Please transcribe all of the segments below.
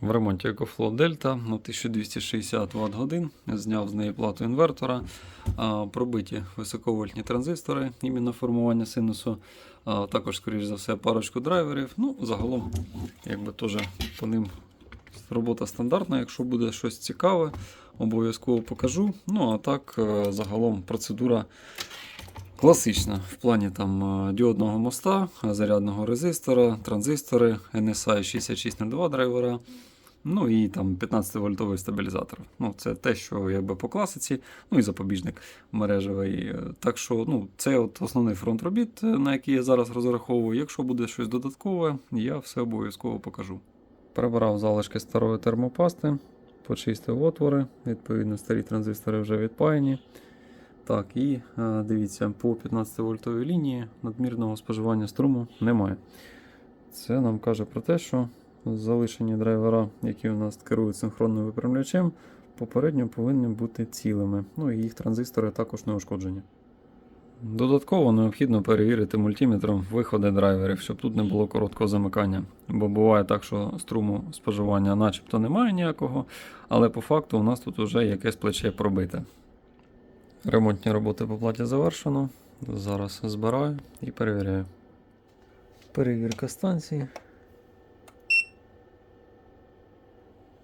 В ремонті EcoFlow Delta на 1260 Вт годин. Зняв з неї плату інвертора, пробиті високовольтні транзистори, іменно формування синусу. Також, скоріш за все, парочку драйверів. Ну, загалом, якби теж по ним робота стандартна. Якщо буде щось цікаве, обов'язково покажу. Ну, а так, е, загалом процедура класична в плані там е, діодного моста, зарядного резистора, транзистори, NSI 6602 драйвера. Ну і там 15-вольтовий стабілізатор. Ну, це те, що якби по класиці, ну і запобіжник мережевий. Е, Так що ну, це от основний фронт робіт, е, на який я зараз розраховую. Якщо буде щось додаткове, я все обов'язково покажу. Прибрав залишки старої термопасти, почистив отвори, відповідно, старі транзистори вже відпаяні. Так, і е, дивіться, по 15 вольтовій лінії надмірного споживання струму немає. Це нам каже про те, що залишені драйвера, які у нас керують синхронним випрямлячем, попередньо повинні бути цілими. Ну і їх транзистори також не ушкоджені. Додатково необхідно перевірити мультиметром виходи драйверів, щоб тут не було короткого замикання. Бо буває так, що струму споживання начебто немає ніякого, але по факту у нас тут вже якесь плече пробите. Ремонтні роботи по платі завершено. Зараз збираю і перевіряю. Перевірка станції.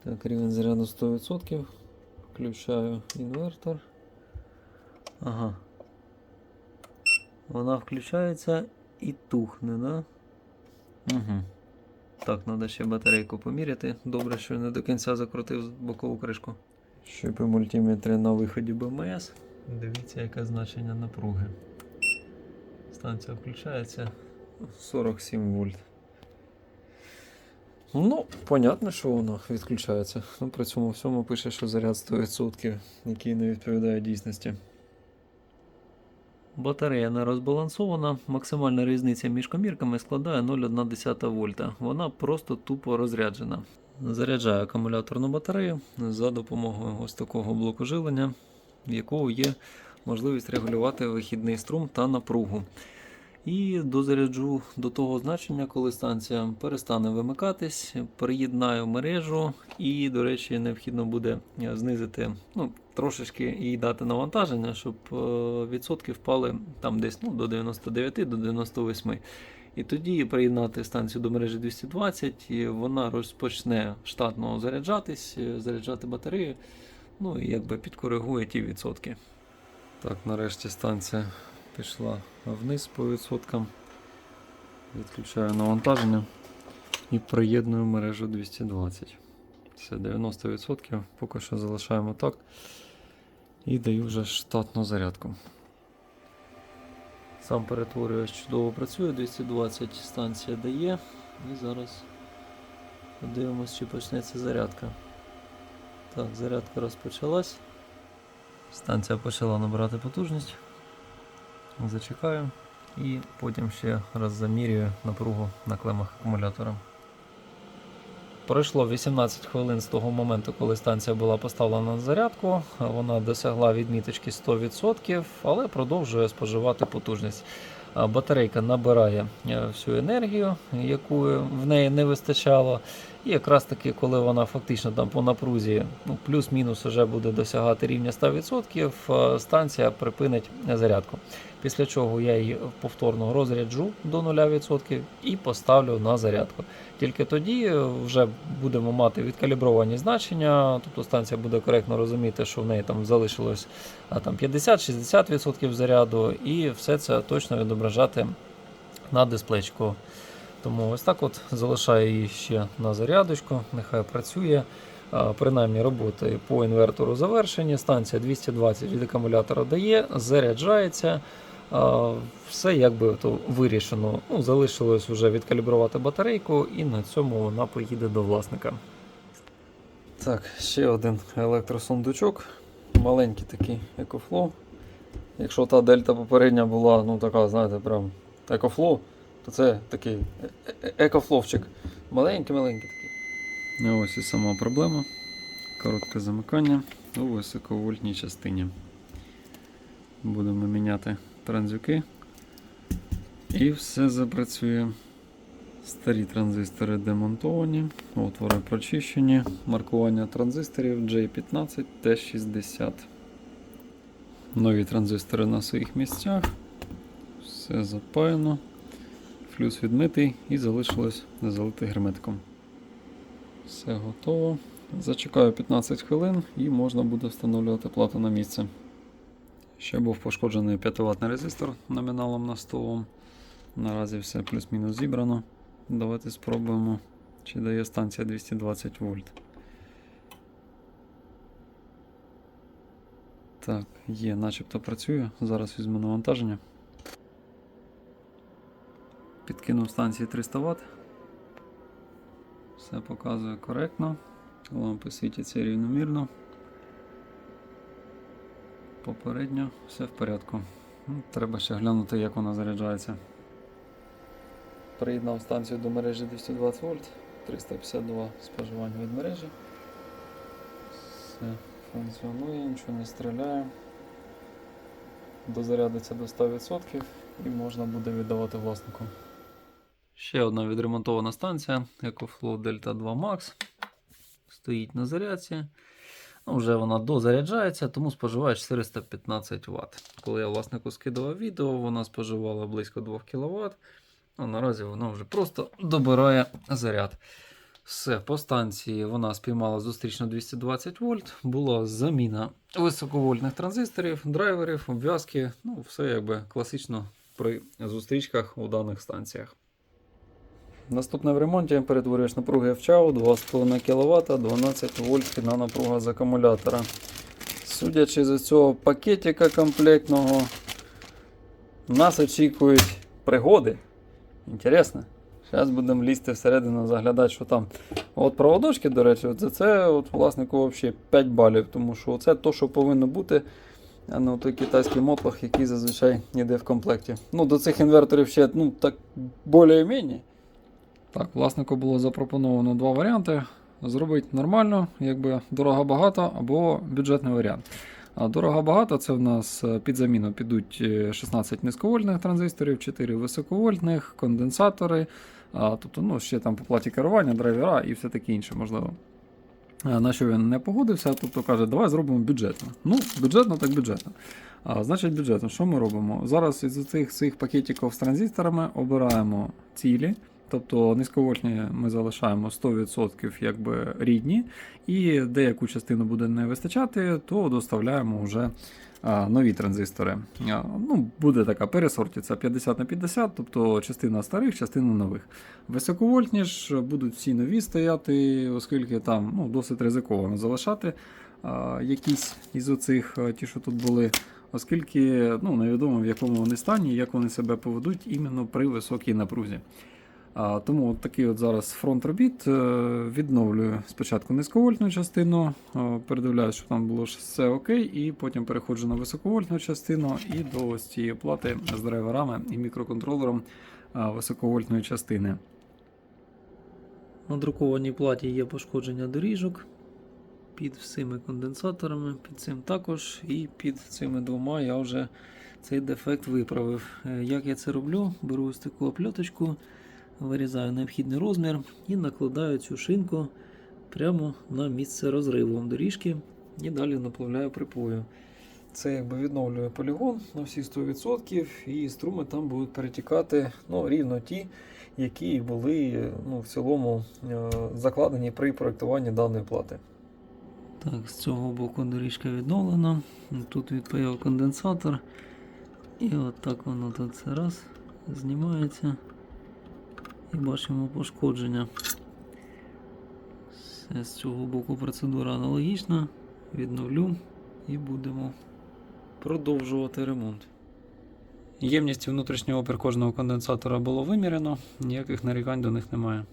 Так, рівень заряду 100%. Включаю інвертор. Ага. Вона включається і тухне, да? Угу. Так, треба ще батарейку поміряти. Добре, що не до кінця закрутив бокову кришку. І мультиметри на виході БМС. Дивіться, яке значення напруги. Станція включається 47 вольт. Ну, понятно, що воно відключається. Ну, при цьому всьому пише, що заряд 100%, який не відповідає дійсності. Батарея не розбалансована. Максимальна різниця між комірками складає 0,1 вольта. Вона просто тупо розряджена. Заряджаю акумуляторну батарею за допомогою ось такого блоку жилення, в якого є можливість регулювати вихідний струм та напругу. І дозаряджу до того значення, коли станція перестане вимикатись, приєднаю мережу, і, до речі, необхідно буде е, знизити ну, трошечки і дати навантаження, щоб е, відсотки впали там десь ну, до 99 до 98. І тоді приєднати станцію до мережі 220, і вона розпочне штатно заряджатись, е, заряджати батарею, ну і якби підкоригує ті відсотки. Так, нарешті станція пішла вниз по відсоткам. Відключаю навантаження і приєдную мережу 220. Це 90%. Поки що залишаємо так. І даю вже штатну зарядку. Сам перетворювач чудово працює, 220 станція дає. І зараз подивимось, чи почнеться зарядка. Так, зарядка розпочалась. Станція почала набирати потужність. Зачекаю і потім ще раз замірюю напругу на клемах акумулятора. Пройшло 18 хвилин з того моменту, коли станція була поставлена на зарядку. Вона досягла відміточки 100%, але продовжує споживати потужність. Батарейка набирає е, всю енергію, яку в неї не вистачало. І якраз таки, коли вона фактично там по напрузі ну, плюс-мінус вже буде досягати рівня 100%, е, станція припинить зарядку. Після чого я її повторно розряджу до 0% і поставлю на зарядку. Тільки тоді е, вже будемо мати відкалібровані значення, тобто станція буде коректно розуміти, що в неї там залишилось а, там 50-60% заряду, і все це точно відображати на дисплейчику. Тому ось так от залишаю її ще на зарядочку, нехай працює. Принаймні роботи по інвертору завершені. Станція 220 від акумулятора дає, заряджається. Все якби то вирішено. Ну, залишилось вже відкалібрувати батарейку, і на цьому вона поїде до власника. Так, ще один електросундучок. Маленький такий EcoFlow. Якщо та дельта попередня була, ну така, знаєте, прям EcoFlow, то це такий екофловчик. Маленький-маленький такий. А ось і сама проблема. Коротке замикання у високовольтній частині. Будемо міняти транзюки. І все запрацює Старі транзистори демонтовані, отвори прочищені, маркування транзисторів J15 T60. Нові транзистори на своїх місцях. Все запаяно. Флюс відмитий і залишилось залити герметиком. Все готово. Зачекаю 15 хвилин і можна буде встановлювати плату на місце. Ще був пошкоджений 5 ватний резистор номіналом на 100 Ом. Наразі все плюс-мінус зібрано. Давайте спробуємо, чи дає станція 220 вольт. Так, є, начебто працює. Зараз візьму навантаження. Підкинув станції 300 Вт. Все показує коректно. Лампи світяться рівномірно. Попередньо все в порядку. Ну, Треба ще глянути, як вона заряджається. Приєднав станцію до мережі 220 вольт, 352 споживання від мережі. Все функціонує, нічого не стріляє. Дозарядиться до 100% і можна буде віддавати власнику. Ще одна відремонтована станція EcoFlow Delta 2 Max. Стоїть на зарядці. Ну, вже вона дозаряджається, тому споживає 415 Вт. Коли я власнику скидував відео, вона споживала близько 2 кВт. А наразі вона вже просто добирає заряд. Все, по станції вона спіймала зустрічно 220 вольт. Була заміна високовольтних транзисторів, драйверів, обв'язки. Ну, все якби класично при зустрічках у даних станціях. Наступне в ремонті перетворюєш напруги FCAO 2,5 кВт, 12 вольт фідна напруга з акумулятора. Судячи з цього пакетика комплектного, нас очікують пригоди. Інтересно. Зараз будемо лізти всередину, заглядати, що там. От проводочки, до речі, за це от власнику взагалі 5 балів, тому що це то, що повинно бути, а не той китайський мотлох, який зазвичай йде в комплекті. Ну, до цих інверторів ще ну, так більш-менш. Так, власнику було запропоновано два варіанти. Зробити нормально, якби дорого-багато або бюджетний варіант. А дорого-багато це в нас е, під заміну підуть е, 16 низьковольтних транзисторів, 4 високовольтних, конденсатори, а, тобто ну, ще там по платі керування, драйвера і все таке інше можливо. На що він не погодився, тобто каже, давай зробимо бюджетно. Ну, бюджетно, так бюджетно. А, значить, бюджетно, що ми робимо? Зараз із цих цих пакетиків з транзисторами обираємо цілі. Тобто низьковольтні ми залишаємо 100% якби рідні, і деяку частину буде не вистачати, то доставляємо вже нові транзистори. Ну, буде така пересортиця 50 на 50, тобто частина старих, частина нових. Високовольтні ж будуть всі нові стояти, оскільки там ну, досить ризиковано залишати якісь із оцих, ті, що тут були. Оскільки ну, невідомо в якому вони стані, як вони себе поведуть іменно при високій напрузі. Тому от такий от зараз фронт робіт. Е, Відновлюю спочатку низьковольтну частину, е, передивляюсь, що там було все окей, і потім переходжу на високовольтну частину і до ось цієї плати з драйверами і мікроконтролером е, високовольтної частини. На друкованій платі є пошкодження доріжок під всіми конденсаторами, під цим також, і під цими двома я вже цей дефект виправив. Як я це роблю? Беру ось таку опльоточку вирізаю необхідний розмір і накладаю цю шинку прямо на місце розриву доріжки і далі наплавляю припою. Це якби відновлює полігон на всі 100% і струми там будуть перетікати ну, рівно ті, які були ну, в цілому е, закладені при проєктуванні даної плати. Так, з цього боку доріжка відновлена. Тут відпаяв конденсатор. І от так воно тут раз знімається. І бачимо пошкодження. Все, з цього боку процедура аналогічна. Відновлю і будемо продовжувати ремонт. Ємність внутрішнього опір кожного конденсатора було виміряно, ніяких нарікань до них немає.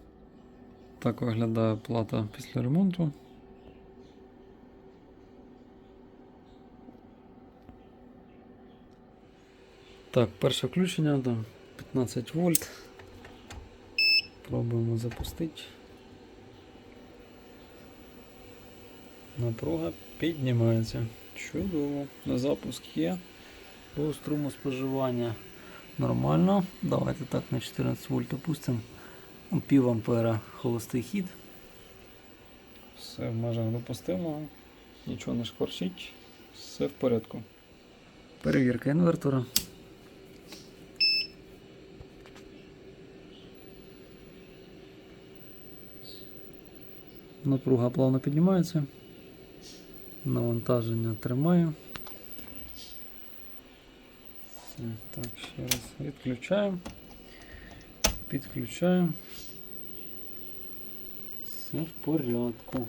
Так виглядає плата після ремонту. Так, перше включення, там 15 вольт. Пробуємо запустити. Напруга піднімається. Чудово. Запуск є. По струму споживання нормально. Давайте так на 14 вольт опустимо. Пів ампера холостий хід. Все в межах допустимого. Нічого не шкварчить. Все в порядку. Перевірка інвертора. Напруга плавно піднімається. Навантаження тримаю. Так, ще раз відключаємо. Підключаємо. Все в порядку.